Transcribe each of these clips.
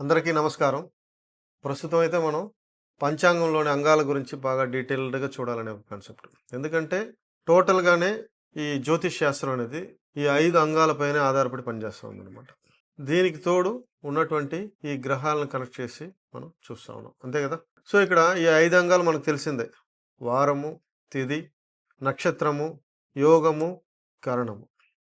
అందరికీ నమస్కారం. ప్రస్తుతం అయితే మనం పంచాంగంలోని అంగాల గురించి బాగా డీటెయిల్డ్గా చూడాలనే ఒక కాన్సెప్ట్. ఎందుకంటే టోటల్గానే ఈ జ్యోతిష్ శాస్త్రం అనేది ఈ ఐదు అంగాలపైనే ఆధారపడి పనిచేస్తుంది అనమాట దీనికి తోడు ఉన్నటువంటి ఈ గ్రహాలను కనెక్ట్ చేసి మనం చూస్తా ఉన్నాం. అంతే కదా? సో ఇక్కడ ఈ ఐదు అంగాలు మనకు తెలిసిందే. వారము తిది నక్షత్రము యోగము కరణము.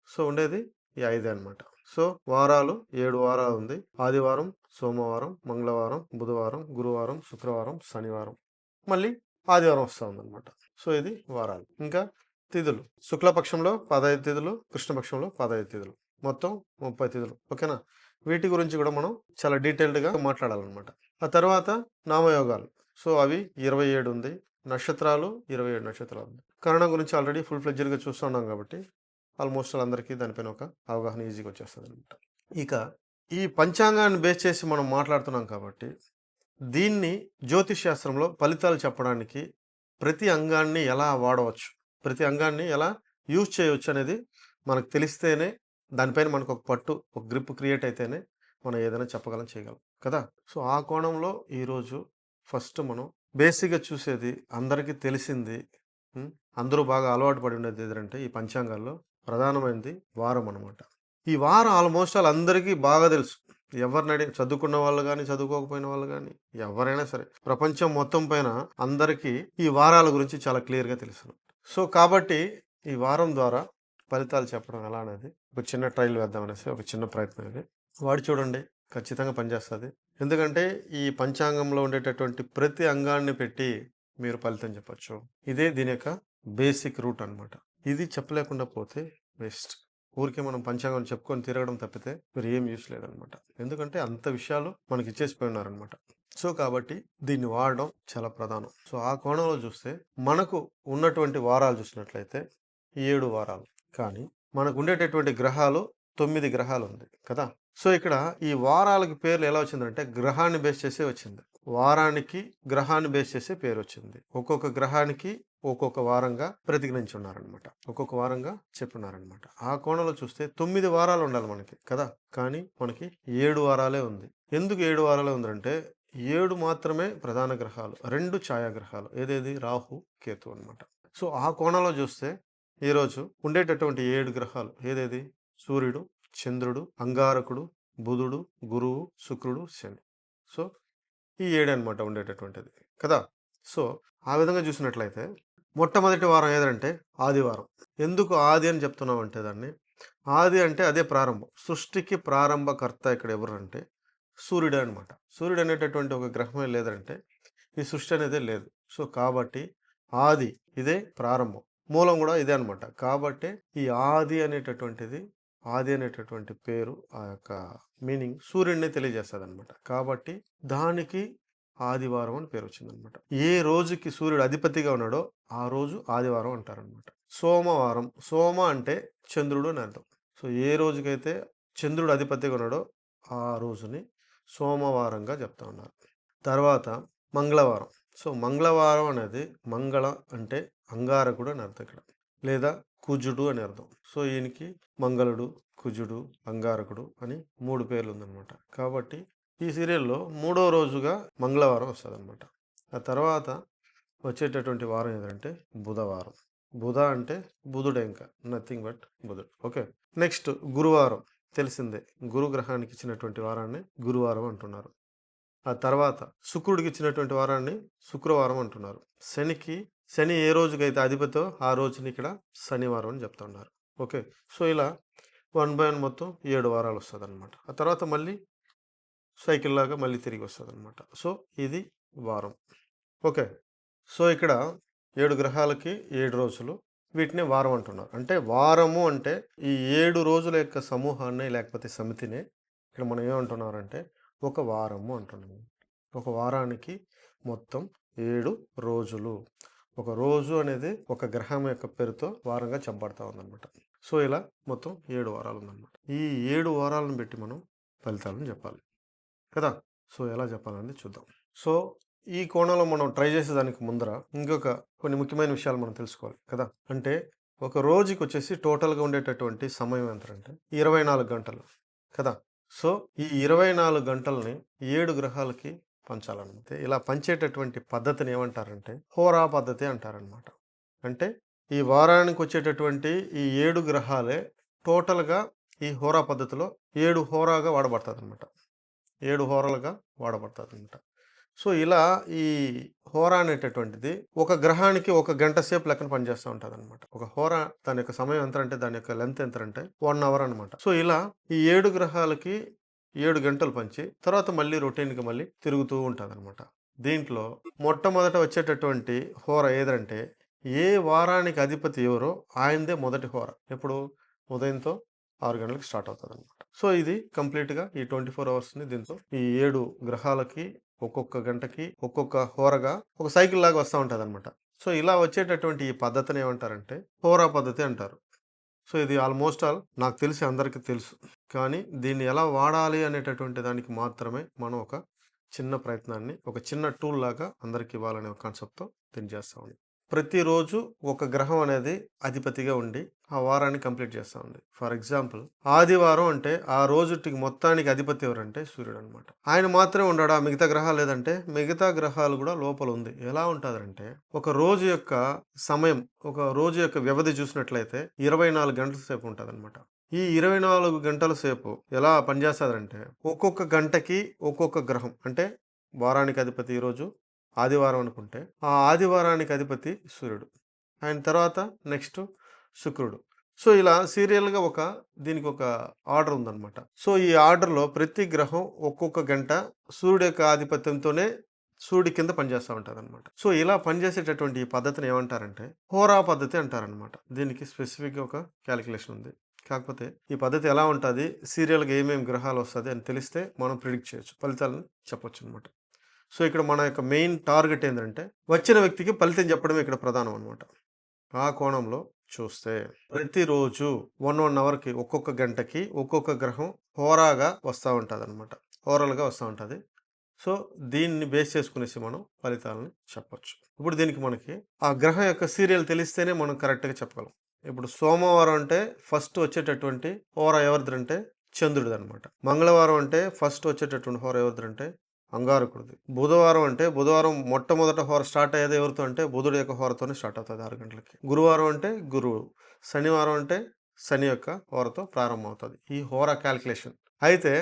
సో ఉండేది ఈ ఐదే అన్నమాట. సో వారాలు ఏడు వారాలు ఉంది. ఆదివారం సోమవారం మంగళవారం బుధవారం గురువారం శుక్రవారం శనివారం. మళ్ళీ ఆదివారం వస్తూ ఉందన్నమాట సో ఇది వారాలు. ఇంకా తిథులు. శుక్లపక్షంలో పదహైదు తిథులు కృష్ణపక్షంలో పదహైదు తిథులు. మొత్తం ముప్పై తిథులు. ఓకేనా? వీటి గురించి కూడా మనం చాలా డీటెయిల్డ్గా మాట్లాడాలన్నమాట. ఆ తర్వాత నామయోగాలు. సో అవి ఇరవై ఏడు ఉంది. నక్షత్రాలు ఇరవై ఏడు నక్షత్రాలు. ఉంది కరణం గురించి ఆల్రెడీ ఫుల్ ఫ్లెడ్జర్గా చూస్తున్నాం కాబట్టి ఆల్మోస్ట్ అందరికీ దానిపైన ఒక అవగాహన ఈజీగా వచ్చేస్తుంది అనమాట ఇక ఈ పంచాంగాన్ని బేస్ చేసి మనం మాట్లాడుతున్నాం కాబట్టి దీన్ని జ్యోతిష్ శాస్త్రంలో ఫలితాలు చెప్పడానికి ప్రతి అంగాన్ని ఎలా వాడవచ్చు ప్రతి అంగాన్ని ఎలా యూజ్ చేయవచ్చు అనేది మనకు తెలిస్తేనే దానిపైన మనకు ఒక పట్టు ఒక గ్రిప్ క్రియేట్ అయితేనే మనం ఏదైనా చెప్పగలం చేయగలం కదా? సో ఆ కోణంలో ఈరోజు ఫస్ట్ మనం బేసిక్గా చూసేది అందరికీ తెలిసింది అందరూ బాగా అలవాటు పడి ఉండేది ఏదంటే ఈ పంచాంగాల్లో ప్రధానమైనది వారం అనమాట ఈ వారం ఆల్మోస్ట్ వాళ్ళందరికీ బాగా తెలుసు. ఎవరిని అడిగి చదువుకున్న వాళ్ళు కానీ చదువుకోకపోయిన వాళ్ళు కానీ ఎవరైనా సరే ప్రపంచం మొత్తం పైన అందరికీ ఈ వారాల గురించి చాలా క్లియర్గా తెలుసు. సో కాబట్టి ఈ వారం ద్వారా ఫలితాలు చెప్పడం ఎలా అనేది ఒక చిన్న ట్రైల్ వేద్దాం అనేసి ఒక చిన్న ప్రయత్నం ఇది. వాడు చూడండి ఖచ్చితంగా పనిచేస్తుంది. ఎందుకంటే ఈ పంచాంగంలో ఉండేటటువంటి ప్రతి అంగాన్ని పెట్టి మీరు ఫలితం చెప్పచ్చు. ఇదే దీని యొక్క బేసిక్ రూట్ అన్నమాట. ఇది చెప్పలేకుండా పోతే వేస్ట్. ఊరికే మనం పంచాంగం చెప్పుకొని తిరగడం తప్పితే మీరు ఏం యూస్ లేదనమాట. ఎందుకంటే అంత విషయాలు మనకి ఇచ్చేసిపోయినారనమాట. సో కాబట్టి దీన్ని వాడడం చాలా ప్రధానం. సో ఆ కోణంలో చూస్తే మనకు ఉన్నటువంటి వారాలు చూసినట్లయితే ఏడు వారాలు. కానీ మనకు ఉండేటటువంటి గ్రహాలు తొమ్మిది గ్రహాలు ఉంది కదా. సో ఇక్కడ ఈ వారాలకి పేర్లు ఎలా వచ్చిందంటే గ్రహాన్ని బేస్ చేసే వచ్చింది. వారానికి గ్రహాన్ని బేస్ చేసే పేరు వచ్చింది ఒక్కొక్క గ్రహానికి ఒక్కొక్క వారంగా ప్రతిగ్రహించి ఉన్నారనమాట ఒక్కొక్క వారంగా చెప్పున్నారనమాట ఆ కోణంలో చూస్తే తొమ్మిది వారాలు ఉండాలి మనకి కదా? కానీ మనకి ఏడు వారాలే ఉంది. ఎందుకు ఏడు వారాలే ఉందంటే ఏడు మాత్రమే ప్రధాన గ్రహాలు రెండు ఛాయాగ్రహాలు ఏదేది? రాహు కేతు అనమాట సో ఆ కోణంలో చూస్తే ఈరోజు ఉండేటటువంటి ఏడు గ్రహాలు ఏదేది? సూర్యుడు చంద్రుడు అంగారకుడు బుధుడు గురువు శుక్రుడు శని. సో ఈ ఏడు అనమాట ఉండేటటువంటిది. కదా? సో ఆ విధంగా చూసినట్లయితే మొట్టమొదటి వారం ఏదంటే ఆదివారం. ఎందుకు ఆది అని చెప్తున్నామంటే దాన్ని ఆది అంటే అదే ప్రారంభం. సృష్టికి ప్రారంభకర్త ఇక్కడ ఎవరంటే సూర్యుడు అనమాట సూర్యుడు అనేటటువంటి ఒక గ్రహమే లేదంటే ఈ సృష్టి అనేది లేదు. సో కాబట్టి ఆది ఇదే ప్రారంభం. మూలం కూడా ఇదే అనమాట కాబట్టి ఈ ఆది అనేటటువంటిది ఆది అనేటటువంటి పేరు ఆ యొక్క మీనింగ్ సూర్యుడిని తెలియజేస్తుంది అనమాట కాబట్టి దానికి ఆదివారం అని పేరు వచ్చిందనమాట. ఏ రోజుకి సూర్యుడు అధిపతిగా ఉన్నాడో ఆ రోజు ఆదివారం అంటారనమాట. సోమవారం సోమ అంటే చంద్రుడు అని అర్థం. సో ఏ రోజుకైతే చంద్రుడు అధిపతిగా ఉన్నాడో ఆ రోజుని సోమవారంగా చెప్తా ఉన్నారు. తర్వాత మంగళవారం. సో మంగళవారం అనేది మంగళ అంటే అంగారకుడు అని అర్థం ఇక్కడ. లేదా కుజుడు అని అర్థం. సో ఈయనకి మంగళుడు కుజుడు అంగారకుడు అని మూడు పేర్లు ఉందన్నమాట కాబట్టి ఈ సీరియల్లో మూడో రోజుగా మంగళవారం వస్తుంది అనమాట ఆ తర్వాత వచ్చేటటువంటి వారం ఏదంటే బుధవారం. బుధ అంటే బుధుడే ఇంకా నథింగ్ బట్ బుధుడు. ఓకే. నెక్స్ట్ గురువారం. తెలిసిందే. గురు గ్రహానికి ఇచ్చినటువంటి వారాన్ని గురువారం అంటున్నారు. ఆ తర్వాత శుక్రుడికి ఇచ్చినటువంటి వారాన్ని శుక్రవారం అంటున్నారు. శనికి శని ఏ రోజుకైతే అధిపతో ఆ రోజుని ఇక్కడ శనివారం అని చెప్తున్నారు ఓకే. సో ఇలా వన్ బై వన్ మొత్తం ఏడు వారాలు వస్తుంది అనమాట ఆ తర్వాత మళ్ళీ సైకిల్ లాగా మళ్ళీ తిరిగి వస్తుంది అనమాట సో ఇది వారం. ఓకే. సో ఇక్కడ ఏడు గ్రహాలకి ఏడు రోజులు వీటిని వారం అంటున్నారు. అంటే వారము అంటే ఈ ఏడు రోజుల యొక్క సమూహాన్ని లేకపోతే సమితిని ఇక్కడ మనం ఏమంటున్నారంటే ఒక వారము అంటున్నాము. ఒక వారానికి మొత్తం ఏడు రోజులు. ఒక రోజు అనేది ఒక గ్రహం యొక్క పేరుతో వారంగా చెప్పబడతా ఉందన్నమాట. సో ఇలా మొత్తం ఏడు వారాలు ఉందన్నమాట ఈ ఏడు వారాలను పెట్టి మనం ఫలితాలను చెప్పాలి. కదా? సో ఎలా చెప్పాలని చూద్దాం. సో ఈ కోణంలో మనం ట్రై చేసేదానికి ముందర ఇంకొక కొన్ని ముఖ్యమైన విషయాలు మనం తెలుసుకోవాలి. కదా? అంటే ఒక రోజుకి వచ్చేసి టోటల్గా ఉండేటటువంటి సమయం ఎంత అంటే ఇరవై నాలుగు గంటలు. కదా? సో ఈ ఇరవై నాలుగు గంటల్ని ఏడు గ్రహాలకి పంచాలన్నమాట ఇలా పంచేటటువంటి పద్ధతిని ఏమంటారంటే హోరా పద్ధతి అంటారనమాట అంటే ఈ వారానికి వచ్చేటటువంటి ఈ ఏడు గ్రహాలే టోటల్గా ఈ హోరా పద్ధతిలో ఏడు హోరాగా వాడబడుతుంది అనమాట ఏడు హోరాలుగా వాడబడుతుంది అనమాట సో ఇలా ఈ హోరా అనేటటువంటిది ఒక గ్రహానికి ఒక గంట సేపు లెక్కన పనిచేస్తూ ఉంటుంది అనమాట ఒక హోరా దాని యొక్క సమయం ఎంత అంటే దాని యొక్క లెంత్ ఎంత అంటే వన్ అవర్ అనమాట సో ఇలా ఈ ఏడు గ్రహాలకి ఏడు గంటలు పంచి తర్వాత మళ్ళీ రొటీన్కి మళ్ళీ తిరుగుతూ ఉంటుంది అనమాట దీంట్లో మొట్టమొదట వచ్చేటటువంటి హోర ఏదంటే ఏ వారానికి అధిపతి ఎవరో ఆయనదే మొదటి హోర. ఎప్పుడు? ఉదయంతో ఆరు గంటలకు స్టార్ట్ అవుతుంది అనమాట సో ఇది కంప్లీట్గా ఈ ట్వంటీ ఫోర్ అవర్స్ని దీంతో ఈ ఏడు గ్రహాలకి ఒక్కొక్క గంటకి ఒక్కొక్క హోరగా ఒక సైకిల్ లాగా వస్తూ ఉంటుంది అనమాట సో ఇలా వచ్చేటటువంటి ఈ పద్ధతిని ఏమంటారంటే హోరా పద్ధతి అంటారు. సో ఇది ఆల్మోస్ట్ ఆల్ నాకు తెలిసి అందరికీ తెలుసు. కానీ దీన్ని ఎలా వాడాలి అనేటటువంటి దానికి మాత్రమే మనం ఒక చిన్న ప్రయత్నాన్ని ఒక చిన్న టూల్ లాగా అందరికి ఇవ్వాలనే ఒక కాన్సెప్ట్తో దీన్ని చేస్తూ ఉంది ప్రతిరోజు ఒక గ్రహం అనేది అధిపతిగా ఉండి ఆ వారాన్ని కంప్లీట్ చేస్తూ ఉంది. ఫర్ ఎగ్జాంపుల్ ఆదివారం అంటే ఆ రోజుటికి మొత్తానికి అధిపతి ఎవరంటే సూర్యుడు అనమాట ఆయన మాత్రమే ఉండడా? మిగతా గ్రహాలు లేదంటే? మిగతా గ్రహాలు కూడా లోపల ఉంది. ఎలా ఉంటుందంటే ఒక రోజు యొక్క సమయం ఒక రోజు యొక్క వ్యవధి చూసినట్లయితే ఇరవై నాలుగు గంటల సేపు ఉంటుంది అనమాట ఈ ఇరవై నాలుగు గంటల సేపు ఎలా పనిచేస్తుందంటే ఒక్కొక్క గంటకి ఒక్కొక్క గ్రహం అంటే వారానికి అధిపతి ఈరోజు ఆదివారం అనుకుంటే ఆ ఆదివారానికి అధిపతి సూర్యుడు ఆయన తర్వాత నెక్స్ట్ శుక్రుడు. సో ఇలా సీరియల్గా ఒక దీనికి ఒక ఆర్డర్ ఉందన్నమాట. సో ఈ ఆర్డర్లో ప్రతి గ్రహం ఒక్కొక్క గంట సూర్యుడు యొక్క ఆధిపత్యంతోనే సూర్యుడి కింద పనిచేస్తూ ఉంటుంది అనమాట సో ఇలా పనిచేసేటటువంటి ఈ పద్ధతిని ఏమంటారంటే హోరా పద్ధతి అంటారనమాట దీనికి స్పెసిఫిక్గా ఒక క్యాలిక్యులేషన్ ఉంది. కాకపోతే ఈ పద్ధతి ఎలా ఉంటుంది? సీరియల్గా ఏమేమి గ్రహాలు వస్తుంది అని తెలిస్తే మనం ప్రిడిక్ట్ చేయొచ్చు. ఫలితాలను చెప్పొచ్చు అనమాట సో ఇక్కడ మన యొక్క మెయిన్ టార్గెట్ ఏంటంటే వచ్చిన వ్యక్తికి ఫలితం చెప్పడమే ఇక్కడ ప్రధానం అనమాట ఆ కోణంలో చూస్తే ప్రతిరోజు వన్ వన్ అవర్కి ఒక్కొక్క గంటకి ఒక్కొక్క గ్రహం హోరాగా వస్తూ ఉంటుంది అనమాట హోరల్గా వస్తూ ఉంటుంది. సో దీన్ని బేస్ చేసుకునేసి మనం ఫలితాలను చెప్పొచ్చు. ఇప్పుడు దీనికి మనకి ఆ గ్రహం యొక్క సీరియల్ తెలిస్తేనే మనం కరెక్ట్గా చెప్పగలం. ఇప్పుడు సోమవారం అంటే ఫస్ట్ వచ్చేటటువంటి హోర ఎవరిదంటే చంద్రుడిది అనమాట మంగళవారం అంటే ఫస్ట్ వచ్చేటటువంటి హోర ఎవరిదంటే అంగారకుడిది. బుధవారం అంటే బుధవారం మొట్టమొదట హోర స్టార్ట్ అయ్యేది ఎవరితో అంటే బుధుడి యొక్క హోరతోనే స్టార్ట్ అవుతుంది ఆరు గంటలకి. గురువారం అంటే గురువు శనివారం అంటే శని యొక్క హోరతో ప్రారంభం అవుతుంది ఈ హోర క్యాల్కులేషన్ అయితే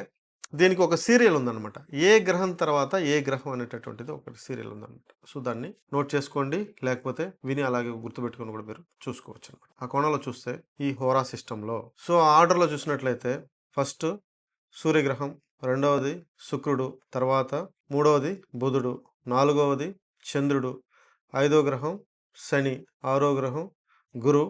దీనికి ఒక సీరియల్ ఉందన్నమాట. ఏ గ్రహం తర్వాత ఏ గ్రహం అనేటటువంటిది ఒక సీరియల్ ఉందన్నమాట. సో దాన్ని నోట్ చేసుకోండి. లేకపోతే విని అలాగే గుర్తుపెట్టుకొని కూడా మీరు చూసుకోవచ్చు అనమాట ఆ కోణంలో చూస్తే ఈ హోరా సిస్టంలో సో ఆ ఆర్డర్లో చూసినట్లయితే ఫస్ట్ సూర్యగ్రహం రెండవది శుక్రుడు తర్వాత మూడవది బుధుడు నాలుగవది చంద్రుడు ఐదో గ్రహం శని ఆరో గ్రహం గురు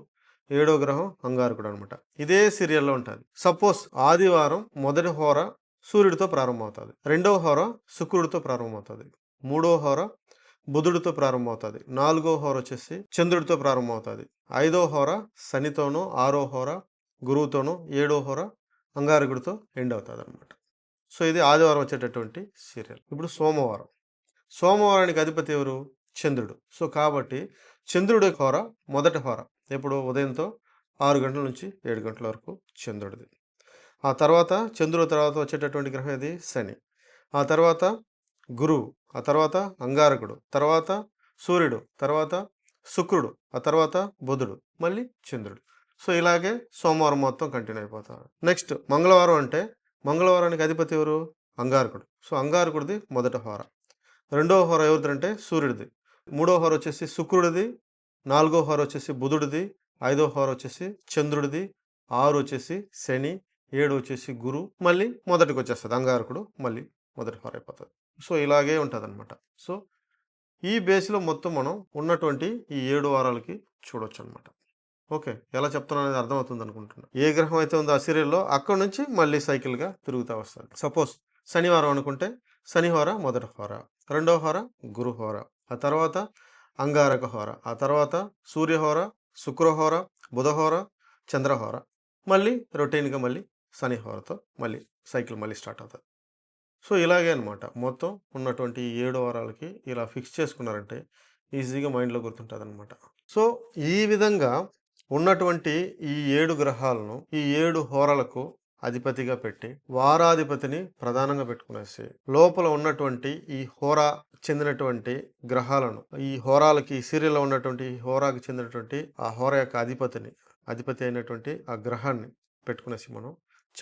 ఏడో గ్రహం అంగారకుడు అనమాట ఇదే సీరియల్లో ఉంటుంది. సపోజ్ ఆదివారం మొదటి హోర సూర్యుడితో ప్రారంభమవుతుంది. రెండవ హోర శుక్రుడితో ప్రారంభమవుతుంది. మూడో హోర బుధుడితో ప్రారంభమవుతుంది. నాలుగో హోర వచ్చేసి చంద్రుడితో ప్రారంభమవుతుంది. ఐదో హోర శనితోనూ ఆరో హోర గురువుతోనూ ఏడో హోర అంగారకుడితో ఎండ్ అవుతుంది అనమాట సో ఇది ఆదివారం వచ్చేటటువంటి సీరియల్. ఇప్పుడు సోమవారం. సోమవారానికి అధిపతి ఎవరు? చంద్రుడు. సో కాబట్టి చంద్రుడి హోర మొదటి హోర ఎప్పుడు ఉదయంతో ఆరు గంటల నుంచి ఏడు గంటల వరకు చంద్రుడిది. ఆ తర్వాత చంద్రుడు తర్వాత వచ్చేటటువంటి గ్రహం ఏది? శని. ఆ తర్వాత గురువు ఆ తర్వాత అంగారకుడు తర్వాత సూర్యుడు తర్వాత శుక్రుడు ఆ తర్వాత బుధుడు మళ్ళీ చంద్రుడు. సో ఇలాగే సోమవారం మొత్తం కంటిన్యూ అయిపోతారు. నెక్స్ట్ మంగళవారం అంటే మంగళవారానికి అధిపతి ఎవరు? అంగారకుడు. సో అంగారకుడిది మొదట హోర. రెండవ హోర ఎవరిదంటే సూర్యుడిది. మూడో హోర వచ్చేసి శుక్రుడిది నాలుగో హోర వచ్చేసి బుధుడిది ఐదో హోర వచ్చేసి చంద్రుడిది ఆరు వచ్చేసి శని ఏడు వచ్చేసి గురు మళ్ళీ మొదటికి వచ్చేస్తుంది అంగారకుడు మళ్ళీ మొదటి హోర అయిపోతుంది. సో ఇలాగే ఉంటుంది అనమాట సో ఈ బేస్లో మొత్తం మనం ఉన్నటువంటి ఈ ఏడు వారాలకి చూడొచ్చు అనమాట ఓకే. ఎలా చెప్తున్నా అనేది అర్థమవుతుంది అనుకుంటున్నా ఏ గ్రహం అయితే ఉందో ఆ సీరియల్లో అక్కడ నుంచి మళ్ళీ సైకిల్గా తిరుగుతూ వస్తుంది సపోజ్ శనివారం అనుకుంటే శనిహోర మొదటి హోర. రెండో హోర గురు హోర. ఆ తర్వాత అంగారక హోర. ఆ తర్వాత సూర్యహోర శుక్రహోర బుధహోర చంద్రహోర మళ్ళీ రొటీన్గా మళ్ళీ శనిహోరతో మళ్ళీ సైకిల్ మళ్ళీ స్టార్ట్ అవుతుంది సో ఇలాగే అనమాట మొత్తం ఉన్నటువంటి ఈ ఏడు వారాలకి ఇలా ఫిక్స్ చేసుకున్నారంటే ఈజీగా మైండ్లో గుర్తుంటుంది అనమాట సో ఈ విధంగా ఉన్నటువంటి ఈ ఏడు గ్రహాలను ఈ ఏడు హోరలకు అధిపతిగా పెట్టి వారాధిపతిని ప్రధానంగా పెట్టుకునేసి లోపల ఉన్నటువంటి ఈ హోరా చెందినటువంటి గ్రహాలను ఈ హోరాలకి సీరియల్లో ఉన్నటువంటి హోరాకి చెందినటువంటి ఆ హోరా యొక్క అధిపతిని అధిపతి అయినటువంటి ఆ గ్రహాన్ని పెట్టుకునేసి మనం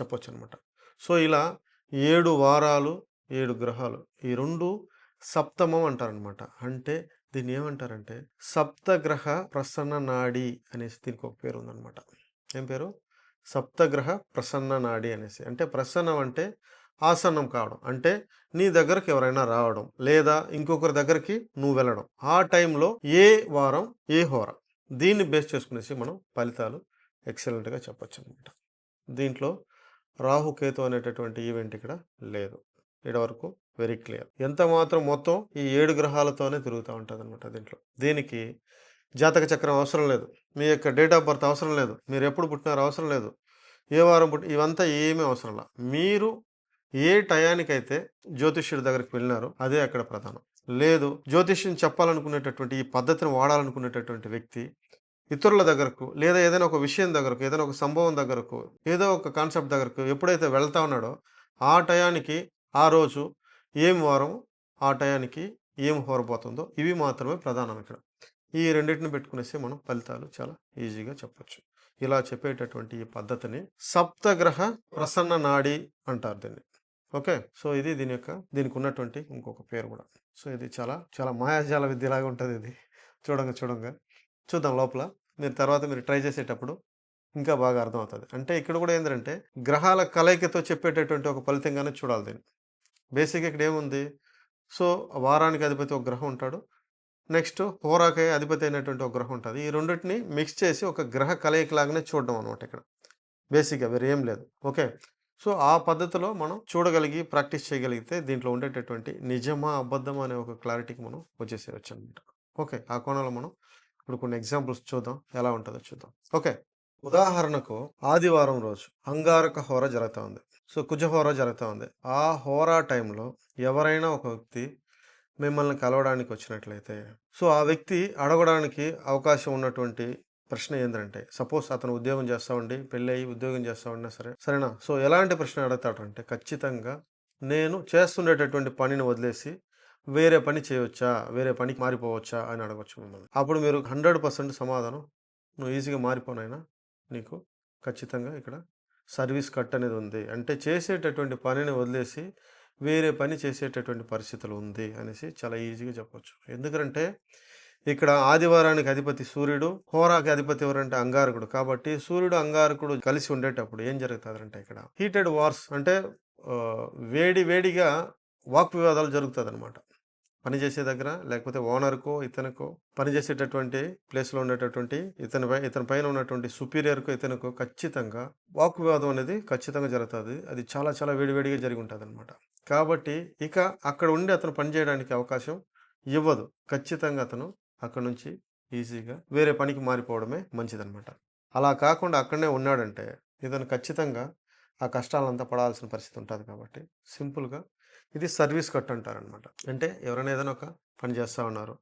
చెప్పొచ్చు అనమాట సో ఇలా ఏడు వారాలు ఏడు గ్రహాలు ఈ రెండు సప్తమం అంటారనమాట. అంటే దీన్ని ఏమంటారంటే సప్తగ్రహ ప్రసన్న నాడి అనేసి దీనికి ఒక పేరు ఉందన్నమాట ఏం పేరు? సప్తగ్రహ ప్రసన్న నాడి అనేసి. అంటే ప్రసన్నం అంటే ఆసన్నం కావడం. అంటే నీ దగ్గరకు ఎవరైనా రావడం లేదా ఇంకొకరి దగ్గరికి నువ్వు వెళ్ళడం. ఆ టైంలో ఏ వారం ఏ హోర. దీన్ని బేస్ చేసుకునేసి మనం ఫలితాలు ఎక్సలెంట్గా చెప్పచ్చు అనమాట దీంట్లో రాహుకేతు అనేటటువంటి ఈవెంట్ ఇక్కడ లేదు. ఇక్కడ వరకు వెరీ క్లియర్. ఎంత మాత్రం మొత్తం ఈ ఏడు గ్రహాలతోనే తిరుగుతూ ఉంటుంది అనమాట దీంట్లో. దీనికి జాతక చక్రం అవసరం లేదు. మీ యొక్క డేట్ ఆఫ్ బర్త్ అవసరం లేదు. మీరు ఎప్పుడు పుట్టినారు అవసరం లేదు. ఏ వారం పుట్టి ఇవంతా ఏమీ అవసరం లేదు మీరు ఏ టయానికైతే జ్యోతిష్యుడి దగ్గరికి వెళ్ళినారో అదే అక్కడ ప్రధానం. లేదు జ్యోతిష్యం చెప్పాలనుకునేటటువంటి ఈ పద్ధతిని వాడాలనుకునేటటువంటి వ్యక్తి ఇతరుల దగ్గరకు లేదా ఏదైనా ఒక విషయం దగ్గరకు ఏదైనా ఒక సంభవం దగ్గరకు ఏదో ఒక కాన్సెప్ట్ దగ్గరకు ఎప్పుడైతే వెళ్తా ఉన్నాడో ఆ టయానికి ఆ రోజు ఏం వారం ఆ టయానికి ఏం హోరబోతుందో ఇవి మాత్రమే ప్రధానం ఇక్కడ. ఈ రెండింటిని పెట్టుకునేసి మనం ఫలితాలు చాలా ఈజీగా చెప్పచ్చు. ఇలా చెప్పేటటువంటి ఈ పద్ధతిని సప్తగ్రహ ప్రసన్న నాడి అంటారు దీన్ని. ఓకే? సో ఇది దీని యొక్క దీనికి ఉన్నటువంటి ఇంకొక పేరు కూడా. సో ఇది చాలా చాలా మాయాజాల విద్యలాగా ఉంటుంది ఇది. చూడంగా చూడంగా. చూద్దాం లోపల. మీరు తర్వాత మీరు ట్రై చేసేటప్పుడు ఇంకా బాగా అర్థమవుతుంది. అంటే ఇక్కడ కూడా ఏంటంటే గ్రహాల కలయికతో చెప్పేటటువంటి ఒక ఫలితంగానే చూడాలి దీన్ని. బేసిక్ ఇక్కడ ఏముంది? సో వారానికి అధిపతి ఒక గ్రహం ఉంటాడు. నెక్స్ట్ హోరాకే అధిపతి అయినటువంటి ఒక గ్రహం ఉంటుంది. ఈ రెండింటిని మిక్స్ చేసి ఒక గ్రహ కలయిక లాగానే చూడడం అనమాట ఇక్కడ. బేసిక్గా వేరే ఏం లేదు. ఓకే. సో ఆ పద్ధతిలో మనం చూడగలిగి ప్రాక్టీస్ చేయగలిగితే దీంట్లో ఉండేటటువంటి నిజమా అబద్ధమా అనే ఒక క్లారిటీకి మనం వచ్చేసేయచ్చు అనమాట ఓకే. ఆ కోణంలో మనం ఇప్పుడు కొన్ని ఎగ్జాంపుల్స్ చూద్దాం. ఎలా ఉంటుందో చూద్దాం. ఓకే. ఉదాహరణకు ఆదివారం రోజు అంగారక హోర జరుగుతూ ఉంది. సో కుజహోర జరుగుతూ ఉంది. ఆ హోరా టైంలో ఎవరైనా ఒక వ్యక్తి మిమ్మల్ని కలవడానికి వచ్చినట్లయితే సో ఆ వ్యక్తి అడగడానికి అవకాశం ఉన్నటువంటి ప్రశ్న ఏంటంటే సపోజ్ అతను ఉద్యోగం చేస్తా ఉండి పెళ్ళి అయ్యి ఉద్యోగం చేస్తా ఉన్నా సరే సరేనా? సో ఎలాంటి ప్రశ్న అడుగుతాడంటే ఖచ్చితంగా నేను చేస్తుండేటటువంటి పనిని వదిలేసి వేరే పని చేయవచ్చా వేరే పనికి మారిపోవచ్చా? అని అడగవచ్చు మిమ్మల్ని. అప్పుడు మీరు హండ్రెడ్ పర్సెంట్ సమాధానం. నువ్వు ఈజీగా మారిపోనైనా నీకు ఖచ్చితంగా ఇక్కడ సర్వీస్ కట్ అనేది ఉంది. అంటే చేసేటటువంటి పనిని వదిలేసి వేరే పని చేసేటటువంటి పరిస్థితులు ఉంది అనేసి చాలా ఈజీగా చెప్పవచ్చు ఎందుకంటే ఇక్కడ ఆదివారానికి అధిపతి సూర్యుడు హోరాకి అధిపతి ఎవరంటే అంగారకుడు. కాబట్టి సూర్యుడు అంగారకుడు కలిసి ఉండేటప్పుడు ఏం జరుగుతుందంటే ఇక్కడ హీటెడ్ వార్స్ అంటే వేడి వేడిగా వాక్ వివాదాలు జరుగుతుంది అనమాట పని చేసే దగ్గర లేకపోతే ఓనర్కో ఇతనికో పనిచేసేటటువంటి ప్లేస్లో ఉండేటటువంటి ఇతని పై ఇతని పైన ఉన్నటువంటి సుపీరియర్కో ఇతనికో ఖచ్చితంగా వాక్ వివాదం అనేది ఖచ్చితంగా జరుగుతుంది. అది చాలా చాలా వేడివేడిగా జరిగి ఉంటుంది అనమాట కాబట్టి ఇక అక్కడ ఉండి అతను పని చేయడానికి అవకాశం ఇవ్వదు. ఖచ్చితంగా అతను అక్కడ నుంచి ఈజీగా వేరే పనికి మారిపోవడమే మంచిదనమాట అలా కాకుండా అక్కడనే ఉన్నాడంటే ఇతను ఖచ్చితంగా ఆ కష్టాలంతా పడాల్సిన పరిస్థితి ఉంటుంది కాబట్టి సింపుల్గా ఇది సర్వీస్ కట్ అంటారనమాట అంటే ఎవరైనా ఏదైనా ఒక పని చేస్తూ ఉన్నారు.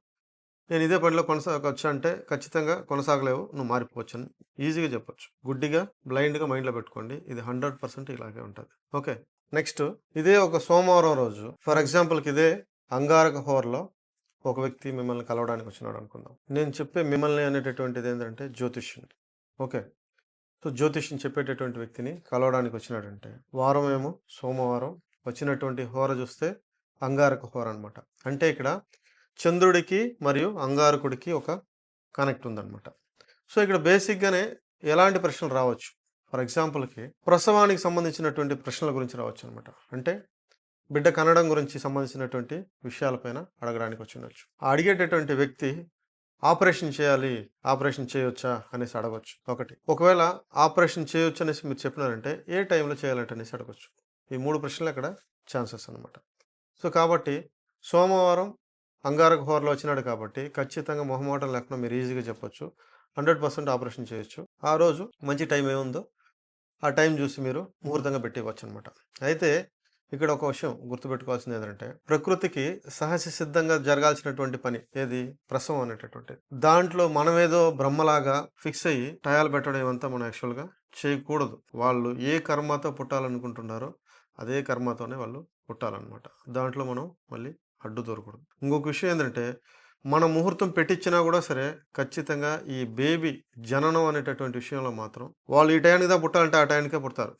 నేను ఇదే పనిలో కొనసాగొచ్చు అంటే ఖచ్చితంగా కొనసాగలేవు నువ్వు మారిపోవచ్చు అని ఈజీగా చెప్పొచ్చు. గుడ్డిగా బ్లైండ్గా మైండ్లో పెట్టుకోండి. ఇది హండ్రెడ్ పర్సెంట్ ఇలాగే ఉంటుంది. ఓకే. నెక్స్ట్ ఇదే ఒక సోమవారం రోజు. ఫర్ ఎగ్జాంపుల్కి ఇదే అంగారక హోర్లో ఒక వ్యక్తి మిమ్మల్ని కలవడానికి వచ్చినాడు అనుకుందాం. నేను చెప్పే మిమ్మల్ని అనేటటువంటిది ఏంటంటే జ్యోతిష్యుని. ఓకే. సో జ్యోతిష్యం చెప్పేటటువంటి వ్యక్తిని కలవడానికి వచ్చినాడంటే వారం ఏమో? సోమవారం వచ్చినటువంటి హోర చూస్తే అంగారక హోర అనమాట అంటే ఇక్కడ చంద్రుడికి మరియు అంగారకుడికి ఒక కనెక్ట్ ఉందన్నమాట. సో ఇక్కడ బేసిక్గానే ఎలాంటి ప్రశ్నలు రావచ్చు? ఫర్ ఎగ్జాంపుల్కి ప్రసవానికి సంబంధించినటువంటి ప్రశ్నల గురించి రావచ్చు అనమాట అంటే బిడ్డ కనడం గురించి సంబంధించినటువంటి విషయాలపైన అడగడానికి వచ్చి అడిగేటటువంటి వ్యక్తి ఆపరేషన్ చేయాలి ఆపరేషన్ చేయొచ్చా అనేసి అడగవచ్చు ఒకటి. ఒకవేళ ఆపరేషన్ చేయొచ్చు అనేసి మీరు చెప్పినారంటే ఏ టైంలో చేయాలంటే అనేసి అడగవచ్చు ఈ మూడు ప్రశ్నలు అక్కడ ఛాన్సెస్ అనమాట సో కాబట్టి సోమవారం అంగారక హోర్లో వచ్చినాడు కాబట్టి ఖచ్చితంగా మొహమాటం లేకుండా మీరు ఈజీగా చెప్పొచ్చు. హండ్రెడ్ పర్సెంట్ ఆపరేషన్ చేయొచ్చు. ఆ రోజు మంచి టైం ఏముందో ఆ టైం చూసి మీరు ముహూర్తంగా పెట్టి అనమాట అయితే ఇక్కడ ఒక విషయం గుర్తుపెట్టుకోవాల్సింది ఏంటంటే ప్రకృతికి సహజ సిద్ధంగా జరగాల్సినటువంటి పని ఏది? ప్రసవం అనేటటువంటి దాంట్లో మనమేదో బ్రహ్మలాగా ఫిక్స్ అయ్యి టయాలు పెట్టడం ఇవంతా మనం యాక్చువల్గా చేయకూడదు. వాళ్ళు ఏ కర్మతో పుట్టాలనుకుంటున్నారో అదే కర్మతోనే వాళ్ళు పుట్టాలన్నమాట. దాంట్లో మనం మళ్ళీ అడ్డు దొరకకూడదు. ఇంకొక విషయం ఏంటంటే మన ముహూర్తం పెట్టించినా కూడా సరే ఖచ్చితంగా ఈ బేబీ జననం అనేటటువంటి విషయంలో మాత్రం వాళ్ళు ఈ టైంకి దా పుట్టాలంటే ఆ టయానికే పుడతారు.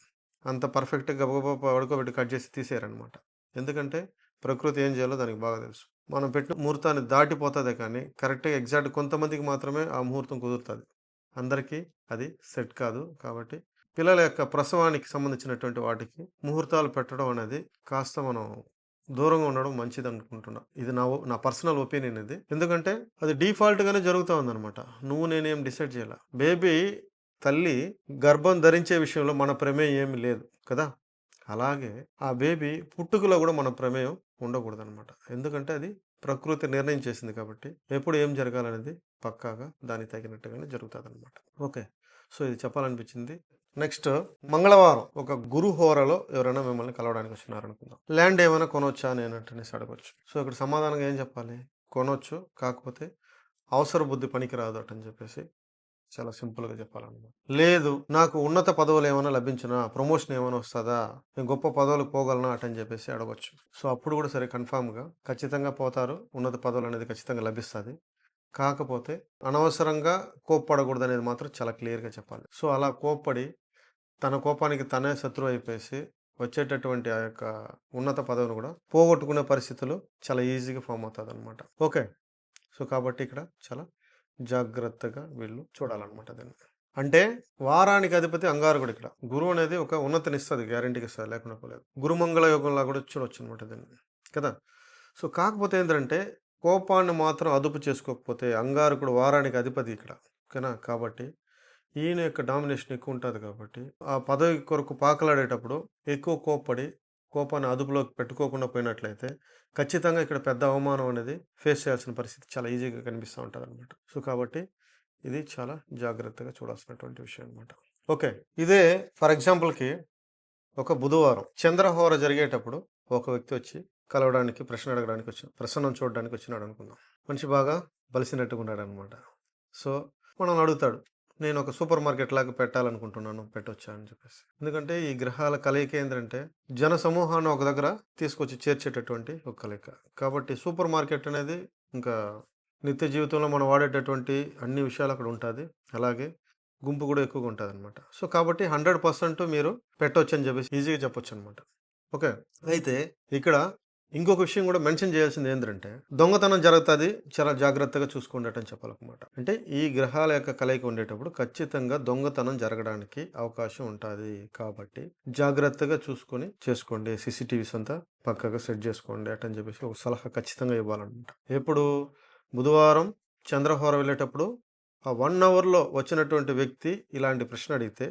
అంత పర్ఫెక్ట్గా గబగబా పడుకోబెట్టి కట్ చేసి తీసేయారనమాట ఎందుకంటే ప్రకృతి ఏం చేయాలో దానికి బాగా తెలుసు. మనం పెట్టిన ముహూర్తాన్ని దాటిపోతుందే కానీ కరెక్ట్గా ఎగ్జాక్ట్ కొంతమందికి మాత్రమే ఆ ముహూర్తం కుదురుతుంది. అందరికీ అది సెట్ కాదు కాబట్టి పిల్లల యొక్క ప్రసవానికి సంబంధించినటువంటి వాటికి ముహూర్తాలు పెట్టడం అనేది కాస్త మనం దూరంగా ఉండడం మంచిది అనుకుంటున్నా. ఇది నా నా పర్సనల్ ఒపీనియన్ ఇది. ఎందుకంటే అది డిఫాల్ట్గానే జరుగుతూ ఉందన్నమాట. నువ్వు నేనేం డిసైడ్ చేయాల. బేబీ తల్లి గర్భం ధరించే విషయంలో మన ప్రమేయం ఏమి లేదు కదా? అలాగే ఆ బేబీ పుట్టుకలో కూడా మన ప్రమేయం ఉండకూడదు అనమాట ఎందుకంటే అది ప్రకృతి నిర్ణయం చేసింది కాబట్టి ఎప్పుడు ఏం జరగాలనేది పక్కాగా దానికి తగినట్టుగానే జరుగుతుంది అనమాట ఓకే. సో ఇది చెప్పాలనిపించింది. నెక్స్ట్ మంగళవారం ఒక గురు హోరలో ఎవరైనా మిమ్మల్ని కలవడానికి వచ్చినారు అనుకుందాం ల్యాండ్ ఏమైనా కొనవచ్చా అని అనేసి అడగచ్చు. సో ఇక్కడ సమాధానంగా ఏం చెప్పాలి? కొనవచ్చు కాకపోతే అవసర బుద్ధి పనికి రాదు అని చెప్పేసి చాలా సింపుల్గా చెప్పాలన్నమాట. లేదు నాకు ఉన్నత పదవులు ఏమైనా లభించినా ప్రమోషన్ ఏమైనా వస్తుందా? నేను గొప్ప పదవులకు పోగలనా అటని చెప్పేసి అడగచ్చు. సో అప్పుడు కూడా సరే కన్ఫామ్గా ఖచ్చితంగా పోతారు. ఉన్నత పదవులు అనేది ఖచ్చితంగా లభిస్తుంది. కాకపోతే అనవసరంగా కోప్పడకూడదు అనేది మాత్రం చాలా క్లియర్గా చెప్పాలి. సో అలా కోప్పడి తన కోపానికి తనే శత్రువు అయిపోయేసి వచ్చేటటువంటి ఆ యొక్క ఉన్నత పదవిని కూడా పోగొట్టుకునే పరిస్థితులు చాలా ఈజీగా ఫామ్ అవుతుంది అనమాట ఓకే. సో కాబట్టి ఇక్కడ చాలా జాగ్రత్తగా వీళ్ళు చూడాలన్నమాట దాన్ని. అంటే వారానికి అధిపతి అంగారకుడు ఇక్కడ. గురువు అనేది ఒక ఉన్నతినిస్తుంది గ్యారంటీకి ఇస్తుంది లేకుండా పోలేదు. గురుమంగళ యోగంలా కూడా చూడొచ్చు అనమాట దీన్ని. కదా? సో కాకపోతే ఏంటంటే కోపాన్ని మాత్రం అదుపు చేసుకోకపోతే అంగారకుడు వారానికి అధిపతి ఇక్కడ. ఓకేనా? కాబట్టి ఈయన యొక్క డామినేషన్ ఎక్కువ ఉంటుంది కాబట్టి ఆ పదవి కొరకు పాకలాడేటప్పుడు ఎక్కువ కోప్పడి కోపాన్ని అదుపులోకి పెట్టుకోకుండా పోయినట్లయితే ఖచ్చితంగా ఇక్కడ పెద్ద అవమానం అనేది ఫేస్ చేయాల్సిన పరిస్థితి చాలా ఈజీగా కనిపిస్తూ ఉంటుంది అనమాట సో కాబట్టి ఇది చాలా జాగ్రత్తగా చూడాల్సినటువంటి విషయం అనమాట ఓకే. ఇదే ఫర్ ఎగ్జాంపుల్కి ఒక బుధవారం చంద్రహోర జరిగేటప్పుడు ఒక వ్యక్తి వచ్చి కలవడానికి ప్రశ్న అడగడానికి వచ్చి ప్రసన్నం చూడడానికి వచ్చినాడు అనుకుందాం. మనిషి బాగా బలిసినట్టుగా ఉన్నాడు అనమాట సో మనం అడుగుతాడు నేను ఒక సూపర్ మార్కెట్ లాగా పెట్టాలనుకుంటున్నాను పెట్టొచ్చా? అని చెప్పేసి. ఎందుకంటే ఈ గ్రహాల కలయిక ఏంటంటే జన సమూహాన్ని ఒక దగ్గర తీసుకొచ్చి చేర్చేటటువంటి ఒక కలయిక. కాబట్టి సూపర్ మార్కెట్ అనేది ఇంకా నిత్య జీవితంలో మనం వాడేటటువంటి అన్ని విషయాలు అక్కడ ఉంటుంది. అలాగే గుంపు కూడా ఎక్కువగా ఉంటుంది అనమాట సో కాబట్టి హండ్రెడ్ పర్సెంట్ మీరు పెట్టవచ్చు అని చెప్పేసి ఈజీగా చెప్పొచ్చు అనమాట ఓకే. అయితే ఇక్కడ ఇంకొక విషయం కూడా మెన్షన్ చేయాల్సింది ఏంటంటే దొంగతనం జరుగుతుంది చాలా జాగ్రత్తగా చూసుకోండి అని చెప్పాలన్నమాట. అంటే ఈ గ్రహాల యొక్క కలయిక ఉండేటప్పుడు ఖచ్చితంగా దొంగతనం జరగడానికి అవకాశం ఉంటుంది కాబట్టి జాగ్రత్తగా చూసుకొని చేసుకోండి సీసీటీవీస్ అంతా పక్కగా సెట్ చేసుకోండి అటని చెప్పేసి ఒక సలహా ఖచ్చితంగా ఇవ్వాలన్నమాట. ఎప్పుడు? బుధవారం చంద్రహోర వెళ్ళేటప్పుడు ఆ వన్ అవర్లో వచ్చినటువంటి వ్యక్తి ఇలాంటి ప్రశ్న అడిగితే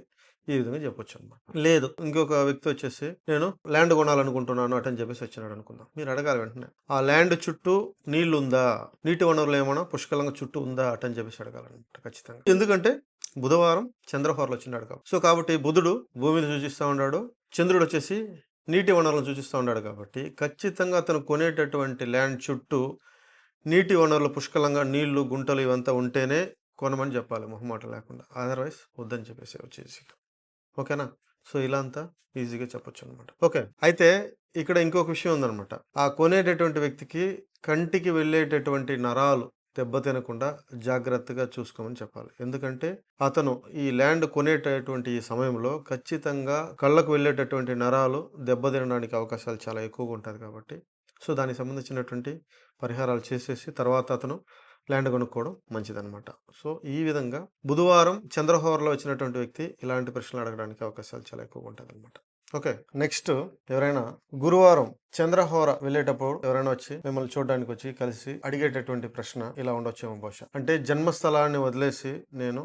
ఈ విధంగా చెప్పొచ్చు అనమాట లేదు ఇంకొక వ్యక్తి వచ్చేసి నేను ల్యాండ్ కొనాలనుకుంటున్నాను అటని చెప్పేసి వచ్చినాడు అనుకుందాం. మీరు అడగాలి వెంటనే. ఆ ల్యాండ్ చుట్టూ నీళ్ళు ఉందా నీటి వనరులు ఏమైనా పుష్కలంగా చుట్టూ ఉందా? అటని చెప్పేసి అడగాలన్నమాట ఖచ్చితంగా. ఎందుకంటే బుధవారం చంద్రహోరలో వచ్చినాడు కాబట్టి సో కాబట్టి బుధుడు భూమిని సూచిస్తూ ఉన్నాడు చంద్రుడు వచ్చేసి నీటి వనరులను సూచిస్తూ ఉన్నాడు కాబట్టి ఖచ్చితంగా అతను కొనేటటువంటి ల్యాండ్ చుట్టూ నీటి వనరులు పుష్కలంగా నీళ్ళు గుంటలు ఇవంతా ఉంటేనే కొనమని చెప్పాలి. మొహమాట లేకుండా. అదర్వైజ్ వద్దని చెప్పేసి వచ్చేసి. ఓకేనా? సో ఇలా అంతా ఈజీగా చెప్పొచ్చు అనమాట ఓకే. అయితే ఇక్కడ ఇంకొక విషయం ఉందనమాట. ఆ కొనేటటువంటి వ్యక్తికి కంటికి వెళ్ళేటటువంటి నరాలు దెబ్బతినకుండా జాగ్రత్తగా చూసుకోమని చెప్పాలి. ఎందుకంటే అతను ఈ ల్యాండ్ కొనేటటువంటి ఈ సమయంలో ఖచ్చితంగా కళ్ళకు వెళ్ళేటటువంటి నరాలు దెబ్బతినడానికి అవకాశాలు చాలా ఎక్కువగా ఉంటుంది కాబట్టి. సో దానికి సంబంధించినటువంటి పరిహారాలు చేసేసి తర్వాత అతను ల్యాండ్ కొనుక్కోవడం మంచిదన్నమాట. సో ఈ విధంగా బుధవారం చంద్రహోరలో వచ్చినటువంటి వ్యక్తి ఇలాంటి ప్రశ్నలు అడగడానికి అవకాశాలు చాలా ఎక్కువగా ఉంటుంది అనమాట ఓకే నెక్స్ట్ ఎవరైనా గురువారం చంద్రహోర వెళ్ళేటప్పుడు ఎవరైనా వచ్చి మిమ్మల్ని చూడడానికి వచ్చి కలిసి అడిగేటటువంటి ప్రశ్న ఇలా ఉండొచ్చేమో బహుశా. అంటే జన్మస్థలాన్ని వదిలేసి నేను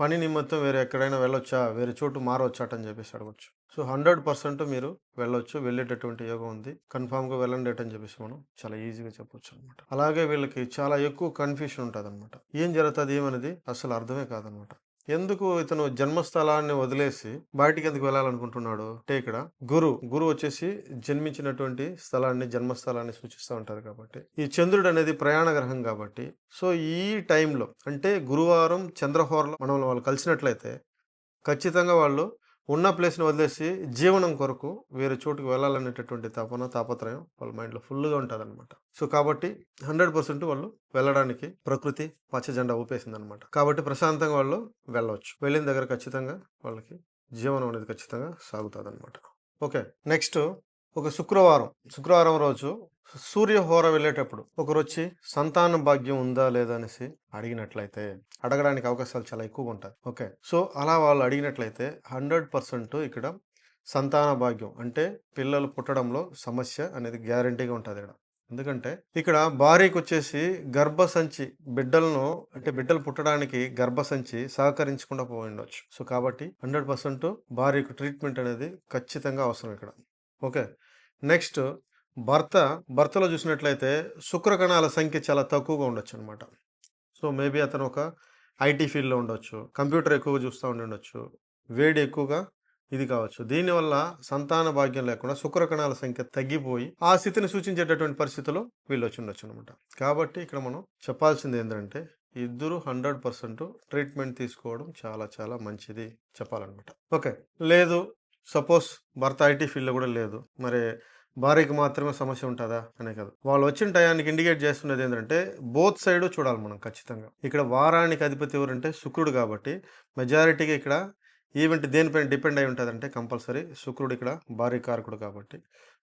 పని నిమిత్తం వేరే ఎక్కడైనా వెళ్ళొచ్చా? వేరే చోటు మారవచ్చాట అని చెప్పేసి అడగచ్చు. సో హండ్రెడ్ పర్సెంట్ మీరు వెళ్ళొచ్చు. వెళ్ళేటటువంటి యోగం ఉంది. కన్ఫామ్గా వెళ్ళండి అని చెప్పేసి మనం చాలా ఈజీగా చెప్పొచ్చు అనమాట అలాగే వీళ్ళకి చాలా ఎక్కువ కన్ఫ్యూషన్ ఉంటుంది అనమాట ఏం జరుగుతుంది? ఏమనేది అసలు అర్థమే కాదనమాట ఎందుకు ఇతను జన్మస్థలాన్ని వదిలేసి బయటికి ఎందుకు వెళ్ళాలనుకుంటున్నాడు? అంటే ఇక్కడ గురు గురు వచ్చేసి జన్మించినటువంటి స్థలాన్ని జన్మస్థలాన్ని సూచిస్తూ ఉంటారు కాబట్టి. ఈ చంద్రుడు అనేది ప్రయాణ గ్రహం కాబట్టి. సో ఈ టైంలో అంటే గురువారం చంద్రహోరలో మనం వాళ్ళు కలిసినట్లయితే ఖచ్చితంగా వాళ్ళు ఉన్న ప్లేస్ని వదిలేసి జీవనం కొరకు వేరే చోటుకు వెళ్ళాలనేటటువంటి తపన తాపత్రయం వాళ్ళ మైండ్లో ఫుల్గా ఉంటుంది అనమాట సో కాబట్టి హండ్రెడ్ పర్సెంట్ వాళ్ళు వెళ్ళడానికి ప్రకృతి పచ్చజెండా ఊపేసింది అనమాట కాబట్టి ప్రశాంతంగా వాళ్ళు వెళ్ళవచ్చు. వెళ్ళిన దగ్గర ఖచ్చితంగా వాళ్ళకి జీవనం అనేది ఖచ్చితంగా సాగుతుంది అనమాట ఓకే నెక్స్ట్ ఒక శుక్రవారం. శుక్రవారం రోజు సూర్య హోర వెళ్ళేటప్పుడు ఒకరు వచ్చి సంతాన భాగ్యం ఉందా లేదా అనేసి అడిగినట్లయితే అడగడానికి అవకాశాలు చాలా ఎక్కువగా ఉంటాయి. ఓకే. సో అలా వాళ్ళు అడిగినట్లయితే హండ్రెడ్ పర్సెంట్ ఇక్కడ సంతాన భాగ్యం అంటే పిల్లలు పుట్టడంలో సమస్య అనేది గ్యారంటీగా ఉంటుంది ఇక్కడ. ఎందుకంటే ఇక్కడ భార్యకు వచ్చేసి గర్భసంచి బిడ్డలను అంటే బిడ్డలు పుట్టడానికి గర్భసంచి సహకరించకుండా పోయిండొచ్చు సో కాబట్టి హండ్రెడ్ పర్సెంట్ భార్యకు ట్రీట్మెంట్ అనేది ఖచ్చితంగా అవసరం ఇక్కడ. ఓకే. నెక్స్ట్ భర్త భర్తలో చూసినట్లయితే శుక్రకణాల సంఖ్య చాలా తక్కువగా ఉండొచ్చు అనమాట సో మేబీ అతను ఒక ఐటీ ఫీల్డ్లో ఉండొచ్చు కంప్యూటర్ ఎక్కువగా చూస్తూ ఉండొచ్చు వేడి ఎక్కువగా ఇది కావచ్చు. దీనివల్ల సంతాన భాగ్యం లేకుండా శుక్రకణాల సంఖ్య తగ్గిపోయి ఆ స్థితిని సూచించేటటువంటి పరిస్థితిలో వీళ్ళు వచ్చి ఉండొచ్చు అనమాట కాబట్టి ఇక్కడ మనం చెప్పాల్సింది ఏంటంటే ఇద్దరు హండ్రెడ్ పర్సెంట్ ట్రీట్మెంట్ తీసుకోవడం చాలా చాలా మంచిది చెప్పాలన్నమాట ఓకే. లేదు సపోజ్ భర్త ఐటీ ఫీల్డ్లో కూడా లేదు. మరి భార్యకి మాత్రమే సమస్య ఉంటుందా అనే కదా. వాళ్ళు వచ్చిన టయానికి ఇండికేట్ చేస్తున్నది ఏంటంటే బోత్ సైడ్ చూడాలి మనం ఖచ్చితంగా. ఇక్కడ వారానికి అధిపతి ఎవరంటే శుక్రుడు కాబట్టి మెజారిటీగా ఇక్కడ ఈవెంట్ దేనిపైన డిపెండ్ అయి ఉంటుందంటే కంపల్సరీ శుక్రుడు ఇక్కడ భార్య కారకుడు కాబట్టి.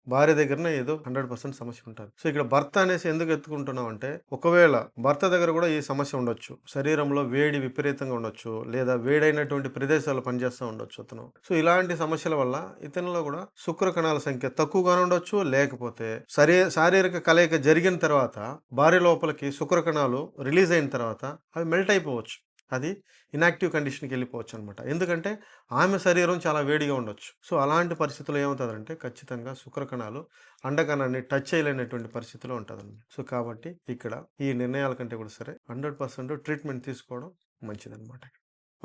భార్య దగ్గరనే ఏదో హండ్రెడ్ పర్సెంట్ సమస్య ఉంటుంది సో ఇక్కడ భర్త అనేసి ఎందుకు ఎత్తుకుంటున్నాం అంటే ఒకవేళ భర్త దగ్గర కూడా ఈ సమస్య ఉండొచ్చు. శరీరంలో వేడి విపరీతంగా ఉండొచ్చు లేదా వేడైనటువంటి ప్రదేశాలు పనిచేస్తూ ఉండొచ్చు అతను. సో ఇలాంటి సమస్యల వల్ల ఇతనిలో కూడా శుక్ర కణాల సంఖ్య తక్కువగానే ఉండొచ్చు లేకపోతే శరీ శారీరక కలయిక జరిగిన తర్వాత భార్య లోపలికి శుక్ర కణాలు రిలీజ్ అయిన తర్వాత అవి మెల్ట్ అయిపోవచ్చు. అది ఇనాక్టివ్ కండిషన్కి వెళ్ళిపోవచ్చు అనమాట ఎందుకంటే ఆమె శరీరం చాలా వేడిగా ఉండొచ్చు. సో అలాంటి పరిస్థితులు ఏమవుతుందంటే ఖచ్చితంగా శుక్రకణాలు అండకణాన్ని టచ్ చేయలేనటువంటి పరిస్థితిలో ఉంటుందన్నమాట. సో కాబట్టి ఇక్కడ ఈ నిర్ణయాల కంటే కూడా సరే హండ్రెడ్ పర్సెంట్ ట్రీట్మెంట్ తీసుకోవడం మంచిదన్నమాట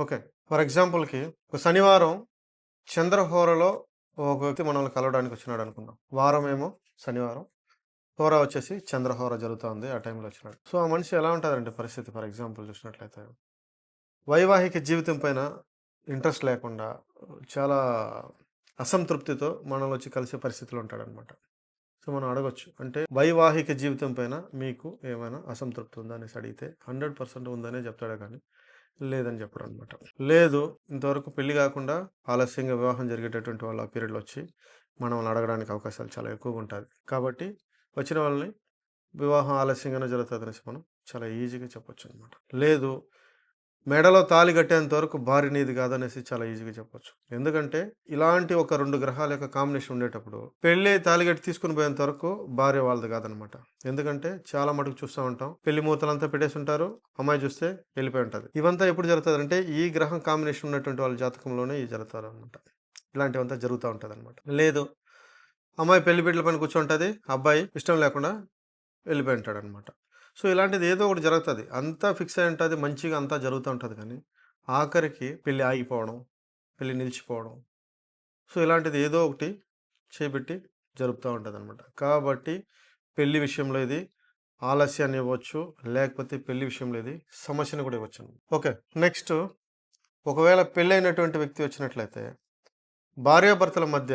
ఓకే. ఫర్ ఎగ్జాంపుల్కి ఒక శనివారం చంద్రహోరలో ఒక వ్యక్తి మనల్ని కలవడానికి వచ్చినాడు అనుకుందాం. వారం ఏమో శనివారం. హోరా వచ్చేసి చంద్రహోర జరుగుతుంది ఆ టైంలో వచ్చినాడు. సో ఆ మనిషి ఎలా ఉంటుందంటే పరిస్థితి? ఫర్ ఎగ్జాంపుల్ చూసినట్లయితే. వైవాహిక జీవితం పైన ఇంట్రెస్ట్ లేకుండా చాలా అసంతృప్తితో మనల్ని వచ్చి కలిసే పరిస్థితులు ఉంటాడనమాట సో మనం అడగొచ్చు. అంటే వైవాహిక జీవితం పైన మీకు ఏమైనా అసంతృప్తి ఉందా అనేసి అడిగితే హండ్రెడ్ పర్సెంట్ ఉందనే చెప్తాడే కానీ లేదని చెప్పడం అనమాట లేదు ఇంతవరకు పెళ్ళి కాకుండా ఆలస్యంగా వివాహం జరిగేటటువంటి వాళ్ళ పీరియడ్లో వచ్చి మనం అడగడానికి అవకాశాలు చాలా ఎక్కువగా ఉంటుంది కాబట్టి వచ్చిన వాళ్ళని వివాహం ఆలస్యంగానే జరుగుతుంది అనేసి మనం చాలా ఈజీగా చెప్పొచ్చు అనమాట లేదు మెడలో తాళి కట్టేంత వరకు భారీ నీది కాదనేసి చాలా ఈజీగా చెప్పొచ్చు. ఎందుకంటే ఇలాంటి ఒక రెండు గ్రహాల యొక్క కాంబినేషన్ ఉండేటప్పుడు పెళ్ళి తాళి కట్టి తీసుకుని పోయేంత వరకు భార్య వాళ్ళది కాదనమాట. ఎందుకంటే చాలా మటుకు చూస్తూ ఉంటాం. పెళ్ళి మూతలంతా పెట్టేసి ఉంటారు. అమ్మాయి చూస్తే వెళ్ళిపోయి ఉంటుంది. ఇవంతా ఎప్పుడు జరుగుతుందంటే ఈ గ్రహం కాంబినేషన్ ఉన్నటువంటి వాళ్ళ జాతకంలోనే ఈ జరుగుతారు అనమాట ఇలాంటివంతా జరుగుతూ ఉంటుంది అనమాట లేదు. అమ్మాయి పెళ్ళి బిడ్డల పని కూర్చుంటుంది. అబ్బాయి ఇష్టం లేకుండా వెళ్ళిపోయి ఉంటాడు అనమాట సో ఇలాంటిది ఏదో ఒకటి జరుగుతుంది. అంతా ఫిక్స్ అయి ఉంటుంది మంచిగా అంతా జరుగుతూ ఉంటుంది కానీ ఆఖరికి పెళ్ళి ఆగిపోవడం పెళ్ళి నిలిచిపోవడం. సో ఇలాంటిది ఏదో ఒకటి చేపెట్టి జరుపుతూ ఉంటుంది అనమాట కాబట్టి పెళ్ళి విషయంలో ఇది ఆలస్యాన్ని ఇవ్వచ్చు లేకపోతే పెళ్ళి విషయంలో ఇది సమస్యను కూడా ఇవ్వచ్చు. ఓకే నెక్స్ట్ ఒకవేళ పెళ్ళైనటువంటి వ్యక్తి వచ్చినట్లయితే భార్యాభర్తల మధ్య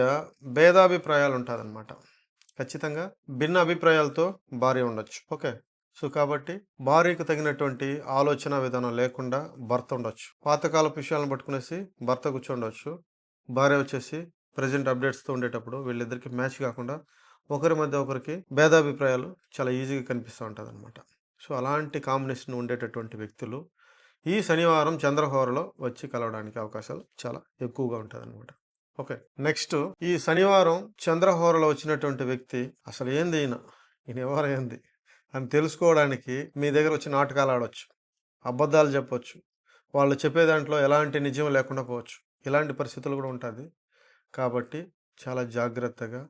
భేదాభిప్రాయాలు ఉంటుందన్నమాట. ఖచ్చితంగా భిన్న అభిప్రాయాలతో భార్య ఉండొచ్చు. ఓకే. సో కాబట్టి భార్యకు తగినటువంటి ఆలోచన విధానం లేకుండా భర్త ఉండొచ్చు. పాతకాల విషయాలను పట్టుకునేసి భర్త కూర్చోండొచ్చు. భార్య వచ్చేసి ప్రజెంట్ అప్డేట్స్తో ఉండేటప్పుడు వీళ్ళిద్దరికి మ్యాచ్ కాకుండా ఒకరి మధ్య ఒకరికి భేదాభిప్రాయాలు చాలా ఈజీగా కనిపిస్తూ ఉంటుంది అనమాట సో అలాంటి కాంబినేషన్ ఉండేటటువంటి వ్యక్తులు ఈ శనివారం చంద్రహోరలో వచ్చి కలవడానికి అవకాశాలు చాలా ఎక్కువగా ఉంటుంది అనమాట ఓకే నెక్స్ట్ ఈ శనివారం చంద్రహోరలో వచ్చినటువంటి వ్యక్తి అసలు ఏంది ఈయన? ఈయన ఎవరైంది ఏంది అని తెలుసుకోవడానికి మీ దగ్గర వచ్చి నాటకాలు ఆడవచ్చు అబద్ధాలు చెప్పొచ్చు. వాళ్ళు చెప్పే దాంట్లో ఎలాంటి నిజం లేకుండా పోవచ్చు. ఇలాంటి పరిస్థితులు కూడా ఉంటుంది. కాబట్టి చాలా జాగ్రత్తగా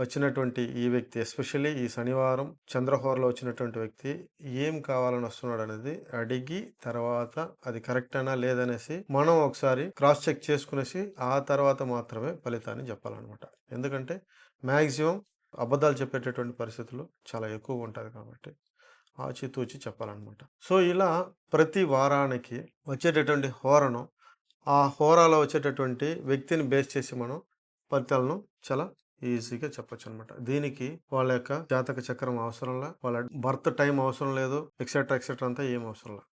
వచ్చినటువంటి ఈ వ్యక్తి ఎస్పెషల్లీ ఈ శనివారం చంద్రహోరలో వచ్చినటువంటి వ్యక్తి ఏం కావాలని వస్తున్నాడు అనేది అడిగి తర్వాత అది కరెక్ట్ అయినా లేదనేసి మనం ఒకసారి క్రాస్ చెక్ చేసుకునేసి ఆ తర్వాత మాత్రమే ఫలితాన్ని చెప్పాలన్నమాట. ఎందుకంటే మ్యాక్సిమం అబద్ధాలు చెప్పేటటువంటి పరిస్థితులు చాలా ఎక్కువగా ఉంటుంది కాబట్టి ఆచితూచి చెప్పాలన్నమాట. సో ఇలా ప్రతి వారానికి వచ్చేటటువంటి హోరను ఆ హోరాలో వచ్చేటటువంటి వ్యక్తిని బేస్ చేసి మనం ఫలితాలను చాలా ఈజీగా చెప్పొచ్చు అనమాట దీనికి వాళ్ళ యొక్క జాతక చక్రం అవసరంలా వాళ్ళ బర్త్ టైం అవసరం లేదు ఎక్సెట్రా ఎక్సెట్రా అంతా ఏం అవసరం లేదు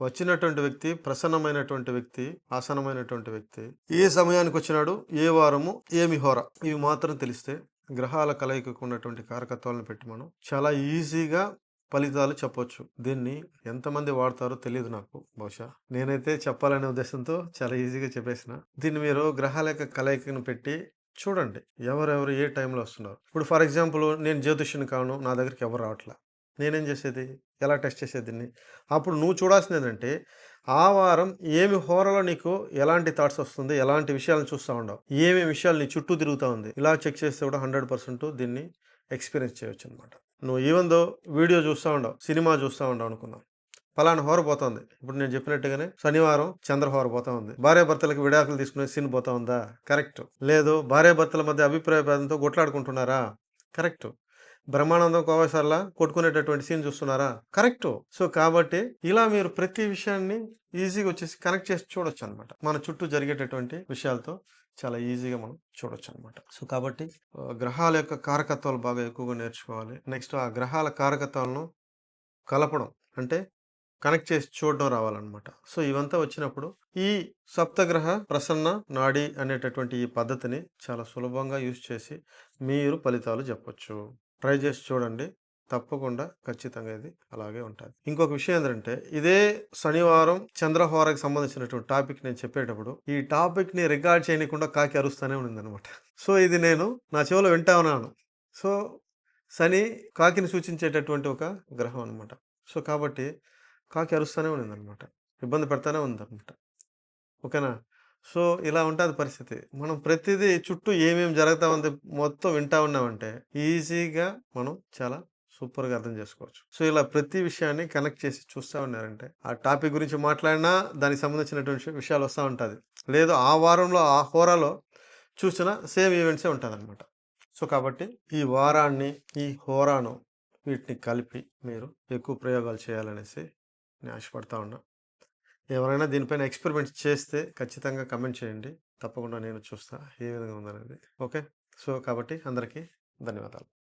వచ్చినటువంటి వ్యక్తి ప్రసన్నమైనటువంటి వ్యక్తి ఆసనమైనటువంటి వ్యక్తి ఏ సమయానికి వచ్చినాడు ఏ వారము ఏమి హోర ఇవి మాత్రం తెలిస్తే గ్రహాల కలయికకు ఉన్నటువంటి కారకత్వాలను పెట్టి మనం చాలా ఈజీగా ఫలితాలు చెప్పొచ్చు. దీన్ని ఎంతమంది వాడతారో తెలియదు నాకు బహుశా. నేనైతే చెప్పాలనే ఉద్దేశంతో చాలా ఈజీగా చెప్పేసిన. దీన్ని మీరు గ్రహాల యొక్క కలయికను పెట్టి చూడండి ఎవరెవరు ఏ టైంలో వస్తున్నారు. ఇప్పుడు ఫర్ ఎగ్జాంపుల్ నేను జ్యోతిష్యుని కాను నా దగ్గరికి ఎవరు రావట్లా? నేనేం చేసేది? ఎలా టెస్ట్ చేసేది దీన్ని? అప్పుడు నువ్వు చూడాల్సింది ఏంటంటే ఆ వారం ఏమి హోరలో నీకు ఎలాంటి థాట్స్ వస్తుంది? ఎలాంటి విషయాలను చూస్తూ ఉండవు? ఏమేమి విషయాలు నీ చుట్టూ తిరుగుతూ ఉంది? ఇలా చెక్ చేస్తే కూడా హండ్రెడ్ పర్సెంట్ దీన్ని ఎక్స్పీరియన్స్ చేయొచ్చు అనమాట నువ్వు ఈవెన్ దో వీడియో చూస్తూ ఉండవు సినిమా చూస్తూ ఉండవు అనుకుందాం. ఫలానా హోర పోతుంది ఇప్పుడు నేను చెప్పినట్టుగానే శనివారం చంద్ర హోర పోతా ఉంది. భార్య భర్తలకు విడాకులు తీసుకునే సీన్ పోతా ఉందా? కరెక్ట్ లేదు భార్య భర్తల మధ్య అభిప్రాయ భేదంతో కొట్లాడుకుంటున్నారా? కరెక్ట్ బ్రహ్మానందం కోవసర్లా కొట్టుకునేటటువంటి సీన్ చూస్తున్నారా? కరెక్ట్ సో కాబట్టి ఇలా మీరు ప్రతి విషయాన్ని ఈజీగా వచ్చేసి కనెక్ట్ చేసి చూడొచ్చు అనమాట మన చుట్టూ జరిగేటటువంటి విషయాలతో చాలా ఈజీగా మనం చూడొచ్చు అనమాట సో కాబట్టి గ్రహాల యొక్క కారకత్వాలు బాగా ఎక్కువగా నేర్చుకోవాలి. నెక్స్ట్ ఆ గ్రహాల కారకత్వాలను కలపడం అంటే కనెక్ట్ చేసి చూడడం రావాలన్నమాట. సో ఇవంతా వచ్చినప్పుడు ఈ సప్తగ్రహ ప్రసన్న నాడి అనేటటువంటి ఈ పద్ధతిని చాలా సులభంగా యూజ్ చేసి మీరు ఫలితాలు చెప్పొచ్చు. ట్రై చేసి చూడండి. తప్పకుండా ఖచ్చితంగా ఇది అలాగే ఉంటుంది. ఇంకొక విషయం ఏంటంటే ఇదే శనివారం చంద్రహోరకి సంబంధించినటువంటి టాపిక్ నేను చెప్పేటప్పుడు ఈ టాపిక్ని రికార్డ్ చేయకుండా కాకి అరుస్తూనే ఉందన్నమాట సో ఇది నేను నా చెవిలో వింటా ఉన్నాను. సో శని కాకిని సూచించేటటువంటి ఒక గ్రహం అనమాట సో కాబట్టి కాకి అరుస్తూనే ఉందన్నమాట ఇబ్బంది పెడతానే ఉందన్నమాట. ఓకేనా? సో ఇలా ఉంటుంది పరిస్థితి. మనం ప్రతిదీ చుట్టూ ఏమేమి జరుగుతా ఉంది మొత్తం వింటా ఉన్నామంటే ఈజీగా మనం చాలా సూపర్గా అర్థం చేసుకోవచ్చు. సో ఇలా ప్రతి విషయాన్ని కనెక్ట్ చేసి చూస్తూ ఉన్నారంటే ఆ టాపిక్ గురించి మాట్లాడినా దానికి సంబంధించినటువంటి విషయాలు వస్తూ ఉంటుంది. లేదు ఆ వారంలో ఆ హోరాలో చూసిన సేమ్ ఈవెంట్సే ఉంటుంది అనమాట సో కాబట్టి ఈ వారాన్ని ఈ హోరాను వీటిని కలిపి మీరు ఎక్కువ ప్రయోగాలు చేయాలనేసి నేను ఆశపడతా ఉన్నా. ఎవరైనా దీనిపైన ఎక్స్పెరిమెంట్స్ చేస్తే ఖచ్చితంగా కమెంట్ చేయండి. తప్పకుండా నేను చూస్తా ఏ విధంగా ఉందనేది. ఓకే? సో కాబట్టి అందరికీ ధన్యవాదాలు.